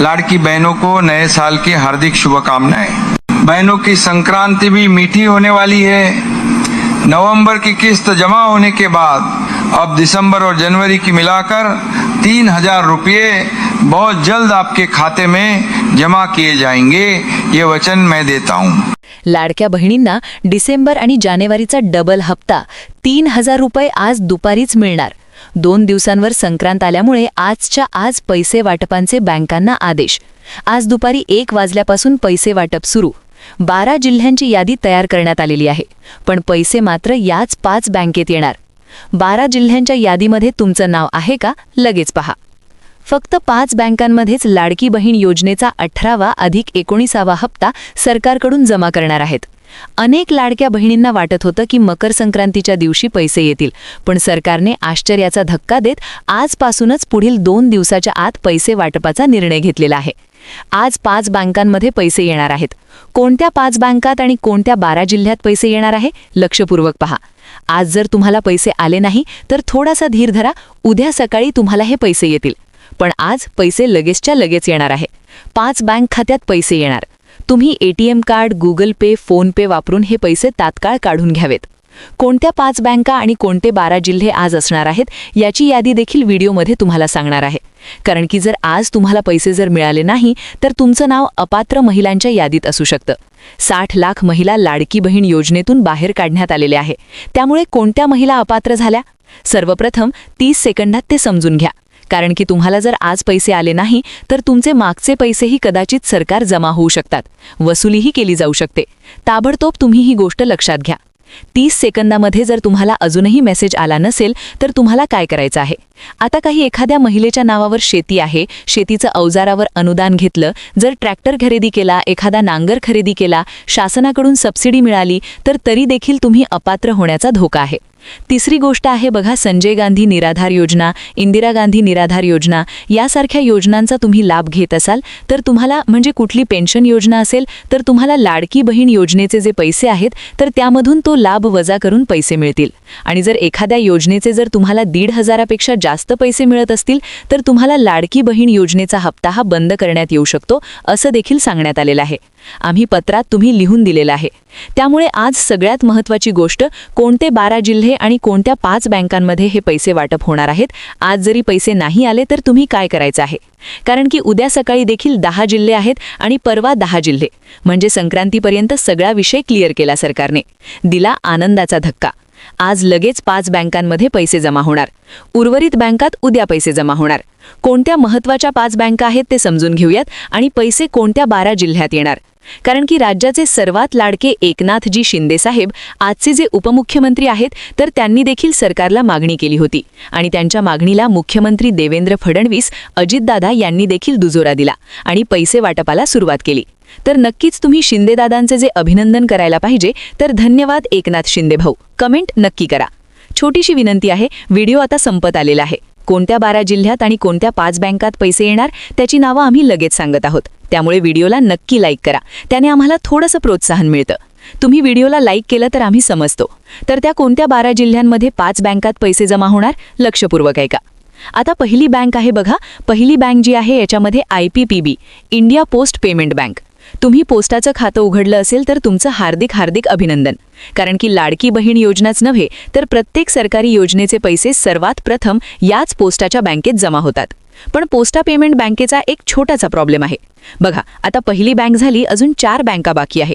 लाड़की बहनों को नए साल की हार्दिक शुभकामनाएं। बहनों की संक्रांति भी मीठी होने वाली है। नवंबर की किस्त जमा होने के बाद अब दिसंबर और जनवरी की मिलाकर तीन हजार रुपये बहुत जल्द आपके खाते में जमा किए जाएंगे। ये वचन मैं देता हूँ। लाडक्या बहिणींना डिसेंबर आणि जानेवारीचा डबल हप्ता तीन हजार रुपये आज दुपारीच मिळणार। दोन दिवसांवर संक्रांत आल्यामुळे आजच्या आज पैसे वाटपांचे बँकांना आदेश. आज दुपारी एक वाजल्यापासून पैसे वाटप सुरू. बारा जिल्ह्यांची यादी तयार करण्यात आलेली आहे. पण पैसे मात्र याच पाच बँकेत येणार. बारा जिल्ह्यांच्या यादीमध्ये तुमचं नाव आहे का? लगेच पहा. फक्त पाच बँकांमध्येच लाडकी बहीण योजनेचा अठरावा अधिक एकोणीसावा हप्ता सरकारकडून जमा करणार आहेत. अनेक लाडक्या बहिणींना वाटत होतं की मकर संक्रांतीच्या दिवशी पैसे येतील पण सरकारने आश्चर्याचा धक्का देत आजपासूनच पुढील दोन दिवसाच्या आत पैसे वाटपाचा निर्णय घेतलेला आहे. आज पाच बँकांमध्ये पैसे येणार आहेत. कोणत्या पाच बँकात आणि कोणत्या बारा जिल्ह्यात पैसे येणार आहे लक्षपूर्वक पहा. आज जर तुम्हाला पैसे आले नाही तर थोडासा धीर धरा उद्या सकाळी तुम्हाला हे पैसे येतील. पण आज पैसे लगेचच्या लगेच येणार आहे. पाच बँक खात्यात पैसे येणार. तुम्ही ATM card Google Pay PhonePe वापरून हे पैसे तात्काळ काढून घ्यावेत. कोणत्या पाच बँका आणि कोणते बारा जिल्हे आज असणार आहेत याची यादी देखील व्हिडिओमध्ये तुम्हाला सांगणार आहे. कारण की जर आज तुम्हाला पैसे जर मिळाले नाही तर तुमचं नाव अपात्र महिलांच्या यादीत असू शकतं. साठ लाख महिला लाडकी बहीण योजनेतून बाहेर काढण्यात आलेल्या आहे. त्यामुळे कोणत्या महिला अपात्र झाल्या? सर्वप्रथम तीस सेकंदात ते समजून घ्या. कारण की तुम्हाला जर आज पैसे आले नाही तर तुमचे मागचे पैसेही कदाचित सरकार जमा होऊ शकतात. वसुलीही केली जाऊ शकते. ताबडतोब तुम्ही ही गोष्ट लक्षात घ्या. तीस सेकंदामध्ये जर तुम्हाला अजूनही मेसेज आला नसेल तर तुम्हाला काय करायचं आहे? आता काही एखाद्या महिलेच्या नावावर शेती आहे शेतीचं अवजारावर अनुदान घेतलं जर ट्रॅक्टर खरेदी केला एखादा नांगर खरेदी केला शासनाकडून सबसिडी मिळाली तर तरी देखील तुम्ही अपात्र होण्याचा धोका आहे. तिसरी गोष्ट आहे बघा संजय गांधी निराधार योजना इंदिरा गांधी निराधार योजना यासारख्या योजनांचा तुम्ही लाभ घेत असाल तर तुम्हाला म्हणजे कुठली पेन्शन योजना असेल तर तुम्हाला लाडकी बहीण योजनेचे जे पैसे आहेत तर त्यामधून तो लाभ वजा करून पैसे मिळतील. आणि जर एखाद्या योजनेचे जर तुम्हाला दीड हजारापेक्षा जास्त पैसे मिळत असतील तर तुम्हाला लाडकी बहीण योजनेचा हप्ता हा बंद करण्यात येऊ शकतो असं देखील सांगण्यात आलेलं आहे. आम्ही पत्रात तुम्ही लिहून दिलेलं आहे. त्यामुळे आज सगळ्यात महत्त्वाची गोष्ट कोणते बारा जिल्हे आणि कोणत्या पाच बँकांमध्ये हे पैसे वाटप होणार आहेत? आज जरी पैसे नाही आले तर तुम्ही काय करायचं आहे? कारण की उद्या सकाळी देखील दहा जिल्हे आहेत आणि परवा दहा जिल्हे. म्हणजे संक्रांतीपर्यंत सगळा विषय क्लिअर केला सरकारने. दिला आनंदाचा धक्का. आज लगेच पाच बँकांमध्ये पैसे जमा होणार. उर्वरित बँकात उद्या पैसे जमा होणार. कोणत्या महत्त्वाच्या पाच बँका आहेत ते समजून घेऊयात आणि पैसे कोणत्या बारा जिल्ह्यात येणार. कारण की राज्याचे सर्वात लाडके एकनाथजी शिंदे साहेब आजचे जे उपमुख्यमंत्री आहेत तर त्यांनी देखील सरकारला मागणी केली होती. आणि त्यांच्या मागणीला मुख्यमंत्री देवेंद्र फडणवीस अजितदादा यांनी देखील दुजोरा दिला आणि पैसे वाटपाला सुरुवात केली. तर नक्कीच तुम्ही शिंदेदादांचे जे अभिनंदन करायला पाहिजे तर धन्यवाद एकनाथ शिंदे भाऊ. कमेंट नक्की करा. छोटीशी विनंती आहे व्हिडिओ आता संपत आलेला आहे. कोणत्या बारा जिल्ह्यात आणि कोणत्या पाच बँकात पैसे येणार त्याची नावं आम्ही लगेच सांगत आहोत. त्यामुळे व्हिडिओला नक्की लाईक करा. त्याने आम्हाला थोडंसं प्रोत्साहन मिळतं. तुम्ही व्हिडिओला लाईक केलं तर आम्ही समजतो. तर त्या कोणत्या बारा जिल्ह्यांमध्ये पाच बँकात पैसे जमा होणार लक्षपूर्वक ऐका. आता पहिली बँक आहे बघा. पहिली बँक जी आहे याच्यामध्ये I P P B India Post Payment Bank. तुम्ही पोस्टाचं खातं उघडलं असेल तर तुमचं हार्दिक हार्दिक अभिनंदन. कारण की लाडकी बहीण योजनाच नव्हे तर प्रत्येक सरकारी योजनेचे पैसे सर्वात प्रथम याच पोस्टाच्या बँकेत जमा होतात. पण पोस्टा पेमेंट बँकेचा एक छोटासा प्रॉब्लेम आहे. बघा आता पहिली बँक झाली अजून चार बँका बाकी आहे.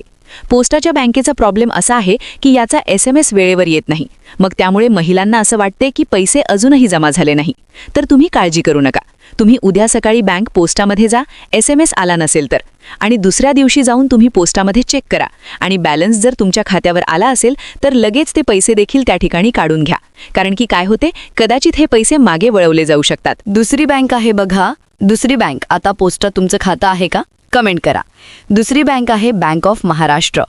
पोस्टाच्या बँकेचा प्रॉब्लेम असा आहे की याचा एस एम एस वेळेवर येत नाही. मग त्यामुळे महिलांना असं वाटते की पैसे अजूनही जमा झाले नाही. तर तुम्ही काळजी करू नका. तुम्ही उद्या सकाळी बँक पोस्टामध्ये जा एस एम एस आला नसेल तर. आणि दुसऱ्या दिवशी जाऊन तुम्ही पोस्टामध्ये चेक करा. आणि बॅलन्स जर तुमच्या खात्यावर आला असेल तर लगेच ते पैसे देखील त्या ठिकाणी काढून घ्या. कारण की काय होते? कदाचित हे पैसे मागे वळवले जाऊ शकतात. दुसरी बँक आहे बघा. दुसरी बँक आता पोस्टात तुमचं खातं आहे का? कमेंट करा. दुसरी बँक आहे बँक ऑफ महाराष्ट्र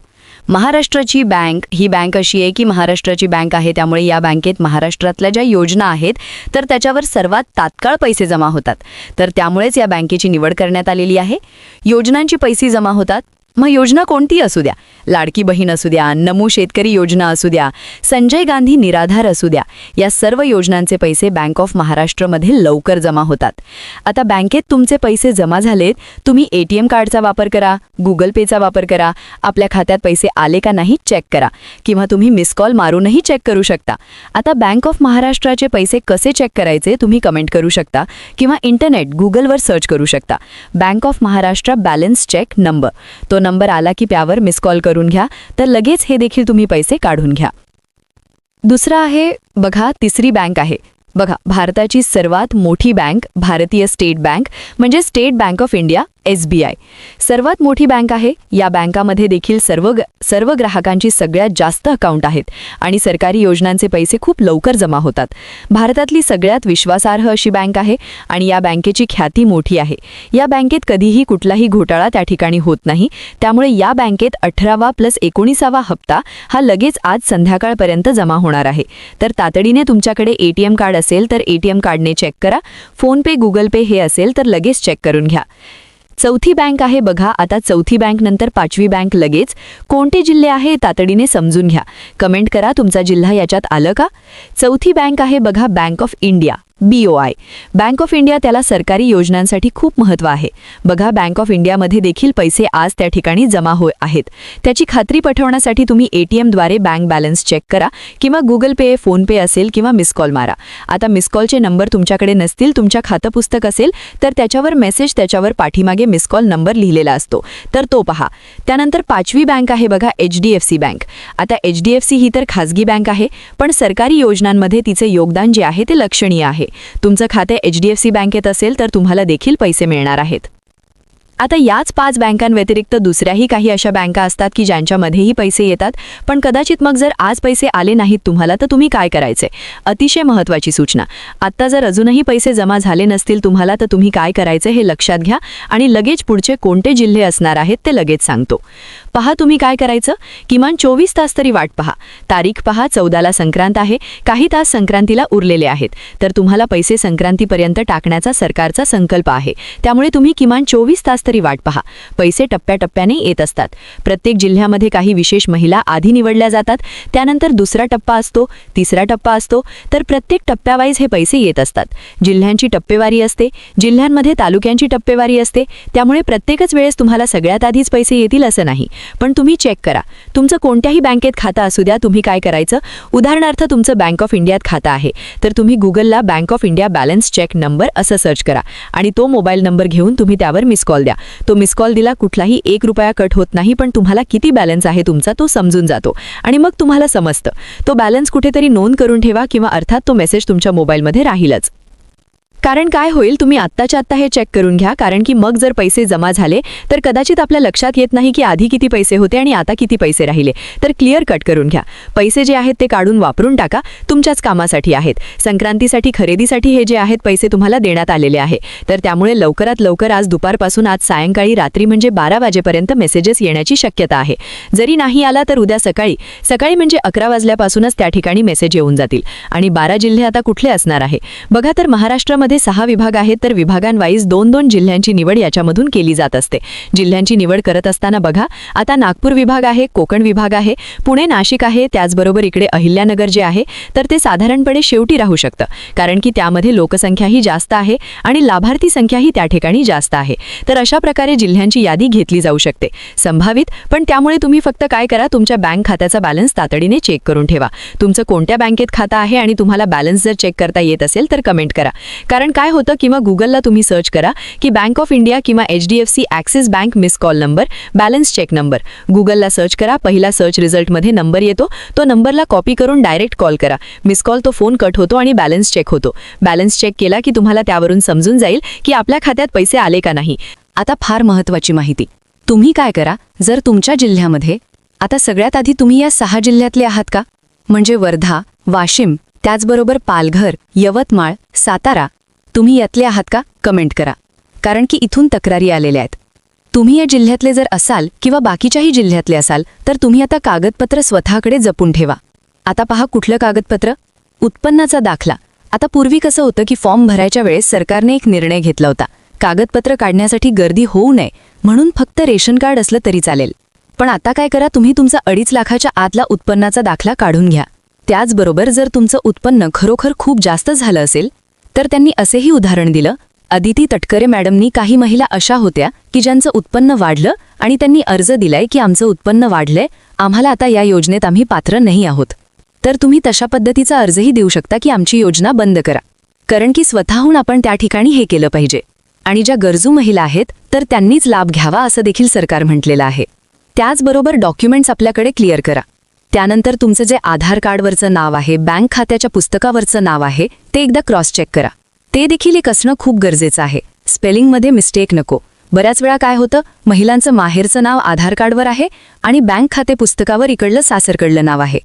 महाराष्ट्राची बँक ही बँक अशी आहे की महाराष्ट्राची बँक आहे त्यामुळे या बँकेत महाराष्ट्रातल्या ज्या योजना आहेत तर त्याच्यावर सर्वात तात्काळ पैसे जमा होतात. तर त्यामुळेच या बँकेची निवड करण्यात आलेली आहे. योजनांची पैसे जमा होतात. मग योजना कोणती असू द्या? लाडकी बहीण असू द्या नमू शेतकरी योजना असू द्या संजय गांधी निराधार असू द्या या सर्व योजनांचे पैसे बँक ऑफ महाराष्ट्रमध्ये लवकर जमा होतात. आता बँकेत तुमचे पैसे जमा झालेत तुम्ही ए टी एम कार्डचा वापर करा गुगल पेचा वापर करा आपल्या खात्यात पैसे आले का नाही चेक करा किंवा तुम्ही मिस कॉल मारूनही चेक करू शकता. आता बँक ऑफ महाराष्ट्राचे पैसे कसे चेक करायचे तुम्ही कमेंट करू शकता किंवा इंटरनेट गुगलवर सर्च करू शकता. Bank of Maharashtra balance check number. तो नंबर आला की त्यावर मिस कॉल करून घ्या. तर लगेच हे देखील तुम्ही पैसे काढून घ्या. दुसरं आहे बघा तिसरी बँक आहे. बघा भारताची सर्वात मोठी बँक भारतीय स्टेट बँक म्हणजे State Bank of India S B I. सर्वात मोठी बँक आहे. या बँकामध्ये देखील सर्व सर्व ग्राहकांची सगळ्यात जास्त अकाउंट आहेत आणि सरकारी योजनांचे पैसे खूप लवकर जमा होतात. भारतातली सगळ्यात विश्वासार्ह अशी बँक आहे आणि या बँकेची ख्याती मोठी आहे. या बँकेत कधीही कुठलाही घोटाळा त्या ठिकाणी होत नाही. त्यामुळे या बँकेत अठरावा प्लस एकोणीसावा हप्ता हा लगेच आज संध्याकाळपर्यंत जमा होणार आहे. तर तातडीने तुमच्याकडे एटीएम कार्ड असेल तर एटीएम कार्डने चेक करा. फोनपे गुगल पे हे असेल तर लगेच चेक करून घ्या. चौथी बँक आहे बघा. आता चौथी बँक नंतर पाचवी बँक लगेच. कोणते जिल्हे आहे तातडीने समजून घ्या. कमेंट करा. तुमचा जिल्हा याच्यात आलं का? चौथी बँक आहे बघा Bank of India B O I. Bank of India त्याला सरकारी योजनांसाठी खूप महत्त्व आहे. बघा बँक ऑफ इंडियामध्ये देखील पैसे आज त्या ठिकाणी जमा हो आहेत. त्याची खात्री पठवण्यासाठी तुम्ही ए टी एमद्वारे बँक बॅलन्स चेक करा किंवा गुगल पे फोनपे असेल किंवा मिस कॉल मारा. आता मिस कॉलचे नंबर तुमच्याकडे नसतील तुमच्या खातं पुस्तक असेल तर त्याच्यावर मेसेज त्याच्यावर पाठीमागे मिस कॉल नंबर लिहिलेला असतो. तर तो पहा. त्यानंतर पाचवी बँक आहे बघा H D F C bank. आता एच डी एफ सी ही तर खाजगी बँक आहे पण सरकारी योजनांमध्ये तिचे योगदान जे आहे ते लक्षणीय आहे. तुमचं खाते एच डी एफ सी बँकेत असेल तर तुम्हाला देखील पैसे मिळणार आहेत. आता याच पाच बँकांव्यतिरिक्त दुसऱ्याही काही अशा बँका असतात की ज्यांच्यामध्येही पैसे येतात पण कदाचित मग जर आज पैसे आले नाहीत तुम्हाला तर तुम्ही काय करायचे? अतिशय महत्त्वाची सूचना. आत्ता जर अजूनही पैसे जमा झाले नसतील तुम्हाला तर तुम्ही काय करायचे हे लक्षात घ्या आणि लगेच पुढचे कोणते जिल्हे असणार आहेत ते लगेच सांगतो. पहा तुम्ही काय करायचं. किमान चोवीस तास तरी वाट पहा. तारीख पहा चौदाला संक्रांत आहे. काही तास संक्रांतीला उरलेले आहेत. तर तुम्हाला पैसे संक्रांतीपर्यंत टाकण्याचा सरकारचा संकल्प आहे. त्यामुळे तुम्ही किमान चोवीस तास तरी वाट पहा. पैसे टप्प्याटप्प्याने येत असतात. प्रत्येक जिल्ह्यामध्ये काही विशेष महिला आधी निवडल्या जातात. त्यानंतर दुसरा टप्पा असतो तिसरा टप्पा असतो. तर प्रत्येक टप्प्यावाईज हे पैसे येत असतात. जिल्ह्यांची टप्पेवारी असते. जिल्ह्यांमध्ये तालुक्यांची टप्पेवारी असते. त्यामुळे प्रत्येकच वेळेस तुम्हाला सगळ्यात आधीच पैसे येतील असं नाही. पण तुम्ही चेक करा. तुमचं कोणत्याही बँकेत खातं असू द्या तुम्ही काय करायचं? उदाहरणार्थ तुमचं बँक ऑफ इंडियात खातं आहे. तर तुम्ही गुगलला Bank of India balance check number असं सर्च करा. आणि तो मोबाईल नंबर घेऊन तुम्ही त्यावर मिस कॉल द्या. तो मिस कॉल दिला कुठलाही एक रुपया कट होत नाही पण तुम्हाला किती बॅलन्स आहे तुमचा तो समजून जातो. आणि मग तुम्हाला समजतं. तो बॅलन्स कुठेतरी नोंद करून ठेवा किंवा अर्थात तो मेसेज तुमच्या मोबाईलमध्ये राहीलच. कारण काय होईल तुम्ही आत्ताच्या आत्ता हे चेक करून घ्या. कारण की मग जर पैसे जमा झाले तर कदाचित आपल्या लक्षात येत नाही की आधी किती पैसे होते आणि आता किती पैसे राहिले. तर क्लिअर कट करून घ्या. पैसे जे आहेत ते काढून वापरून टाका. तुमच्याच कामासाठी आहेत. संक्रांतीसाठी खरेदीसाठी हे जे आहेत पैसे तुम्हाला देण्यात आलेले आहे. तर त्यामुळे लवकरात लवकर आज दुपारपासून आज सायंकाळी रात्री म्हणजे बारा वाजेपर्यंत मेसेजेस येण्याची शक्यता आहे. जरी नाही आला तर उद्या सकाळी. सकाळी म्हणजे अकरा वाजल्यापासूनच त्या ठिकाणी मेसेज येऊन जातील. आणि बारा जिल्हे आता कुठले असणार आहे? बघा तर महाराष्ट्रामध्ये सहा विभाग आहेत तर विभागांवाईज दोन दोन जिल्ह्यांची निवड याच्यामधून केली जात असते. जिल्ह्यांची निवड करत असताना बघा आता नागपूर विभाग आहे कोकण विभाग आहे पुणे नाशिक आहे त्याचबरोबर इकडे अहिल्यानगर जे आहे तर ते साधारणपणे शेवटी राहू शकतं. कारण की त्यामध्ये लोकसंख्याही जास्त आहे आणि लाभार्थी संख्याही त्या ठिकाणी जास्त आहे. तर अशा प्रकारे जिल्ह्यांची यादी घेतली जाऊ शकते. संभावित पण त्यामुळे तुम्ही फक्त काय करा तुमच्या बँक खात्याचा बॅलन्स तातडीने चेक करून ठेवा. तुमचं कोणत्या बँकेत खातं आहे आणि तुम्हाला बॅलन्स जर चेक करता येत असेल तर कमेंट करा. कारण कारण काय होतं किंवा गुगलला तुम्ही सर्च करा की बँक ऑफ इंडिया किंवा H D F C Axis bank miss call number balance check number गुगलला सर्च करा पहिला सर्च रिझल्टमध्ये नंबर येतो तो नंबरला कॉपी करून डायरेक्ट कॉल करा. मिस कॉल तो फोन कट होतो आणि बॅलन्स चेक होतो. बॅलन्स चेक केला की तुम्हाला त्यावरून समजून जाईल की आपल्या खात्यात पैसे आले का नाही. आता फार महत्त्वाची माहिती. तुम्ही काय करा जर तुमच्या जिल्ह्यामध्ये आता सगळ्यात आधी तुम्ही या सहा जिल्ह्यातले आहात का? म्हणजे वर्धा वाशिम त्याचबरोबर पालघर यवतमाळ सातारा तुम्ही यातले आहात का? कमेंट करा. कारण की इथून तक्रारी आलेल्या आहेत. तुम्ही या जिल्ह्यातले जर असाल किंवा बाकीच्याही जिल्ह्यातले असाल तर तुम्ही आता कागदपत्र स्वतःकडे जपून ठेवा. आता पहा कुठलं कागदपत्र? उत्पन्नाचा दाखला. आता पूर्वी कसं होतं की फॉर्म भरायच्या वेळेस सरकारने एक निर्णय घेतला होता. कागदपत्र काढण्यासाठी गर्दी होऊ नये म्हणून फक्त रेशन कार्ड असलं तरी चालेल. पण आता काय करा तुम्ही तुमचा अडीच लाखाच्या आतला उत्पन्नाचा दाखला काढून घ्या. त्याचबरोबर जर तुमचं उत्पन्न खरोखर खूप जास्त झालं असेल तर त्यांनी असेही उदाहरण दिलं अदिती तटकरे मॅडमनी काही महिला अशा होत्या की ज्यांचं उत्पन्न वाढलं आणि त्यांनी अर्ज दिलाय की आमचं उत्पन्न वाढलंय आम्हाला आता या योजनेत आम्ही पात्र नाही आहोत. तर तुम्ही तशा पद्धतीचा अर्जही देऊ शकता की आमची योजना बंद करा. कारण की स्वतःहून आपण त्या ठिकाणी हे केलं पाहिजे. आणि ज्या गरजू महिला आहेत तर त्यांनीच लाभ घ्यावा असं देखील सरकार म्हटलेलं आहे. त्याचबरोबर डॉक्युमेंट्स आपल्याकडे क्लिअर करा. त्यानंतर तुमचं जे आधार कार्डवरचं नाव आहे बँक खात्याच्या पुस्तकावरचं नाव आहे ते एकदा क्रॉस चेक करा. ते देखील एक असणं खूप गरजेचं आहे. स्पेलिंगमध्ये मिस्टेक नको. बऱ्याच वेळा काय होतं महिलांचं माहेरचं नाव आधार कार्डवर आहे आणि बँक खाते पुस्तकावर इकडलं सासरकडलं नाव आहे.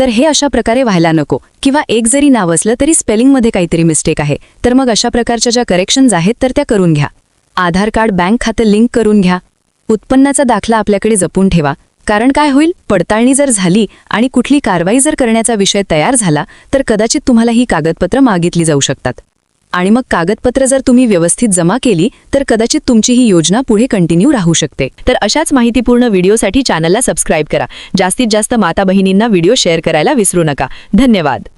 तर हे अशा प्रकारे व्हायला नको. किंवा एक जरी नाव असलं तरी स्पेलिंगमध्ये काहीतरी मिस्टेक आहे. तर मग अशा प्रकारच्या ज्या करेक्शन्स आहेत तर त्या करून घ्या. आधार कार्ड बँक खातं लिंक करून घ्या. उत्पन्नाचा दाखला आपल्याकडे जपून ठेवा. कारण काय होईल? पडताळणी जर झाली आणि कुठली कारवाई जर करण्याचा विषय तयार झाला तर कदाचित तुम्हाला ही कागदपत्र मागितली जाऊ शकतात. आणि मग कागदपत्र जर तुम्ही व्यवस्थित जमा केली तर कदाचित तुमची ही योजना पुढे कंटिन्यू राहू शकते. तर अशाच माहितीपूर्ण व्हिडिओसाठी चॅनलला सबस्क्राईब करा. जास्तीत जास्त माता बहिणींना व्हिडिओ शेअर करायला विसरू नका. धन्यवाद.